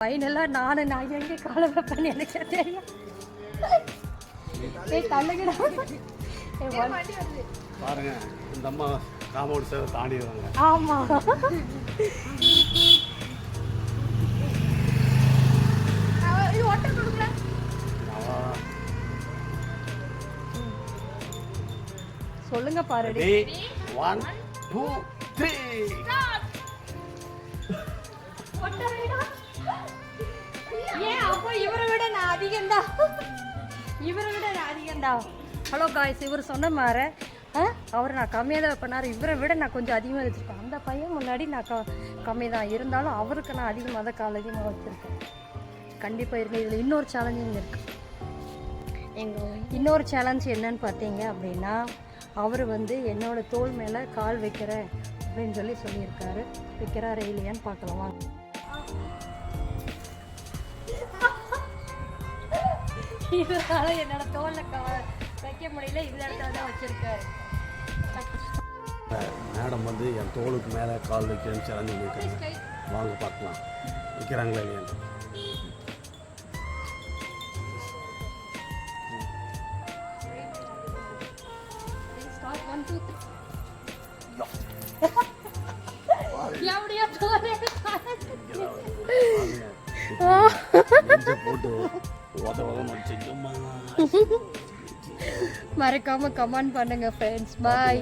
ஃபைனலாக நானும் நான் எங்கே காலை வைப்பேன்னு எனக்கு தெரியும்? ஏய் வா- பாருங்க இந்த அம்மா காம்பவுண்ட் சேவை தாண்டிடுவாங்க. ஆமா. இது ஒட்ட கொடுக்கல அவன் சொல்லுங்க பாருடி. ரெடி ஒன் டூ த்ரீ ஏன்? அப்போ இவரை விட நான் அதிகம்தான் இவரை விட நான் அதிகம்தான் ஹலோ காய்ஸ் இவர் சொன்ன மாதிரி அவர் நான் கம்மியாக தான் பண்ணார் இவரை விட நான் கொஞ்சம் அதிகமாக வச்சுருக்கேன் அந்த பையன் முன்னாடி நான் க கம்மி தான் இருந்தாலும் அவருக்கு நான் அதிகமாக தான் கால் அதிகமாக வச்சுருக்கேன். கண்டிப்பாக இருக்கு இதில் இன்னொரு சேலஞ்சிங் இருக்குது எங்கள் இன்னொரு சேலஞ்ச் என்னன்னு பார்த்தீங்க அப்படின்னா அவர் வந்து என்னோட தோள் மேலே கால் வைக்கிறேன் அப்படின்னு சொல்லி சொல்லியிருக்காரு. வைக்கிறாரு இல்லையான்னு பார்க்கலாம். இவரால என்னோட தோல்ல வைக்க முடியல. இந்த இடத்துல தான் வச்சிருக்காரு. மேடம் வந்து என் தோளுக்கு மேலே கால் வைக்கிறேன்னு சேலஞ்சு பண்ணியிருக்காங்க வாங்க பார்க்கலாம். வைக்கிறாங்களா ஸ்டார்ட் ஒன் டூ எப்படியா மறக்காம கமெண்ட் பண்ணுங்க ஃப்ரெண்ட்ஸ் பாய்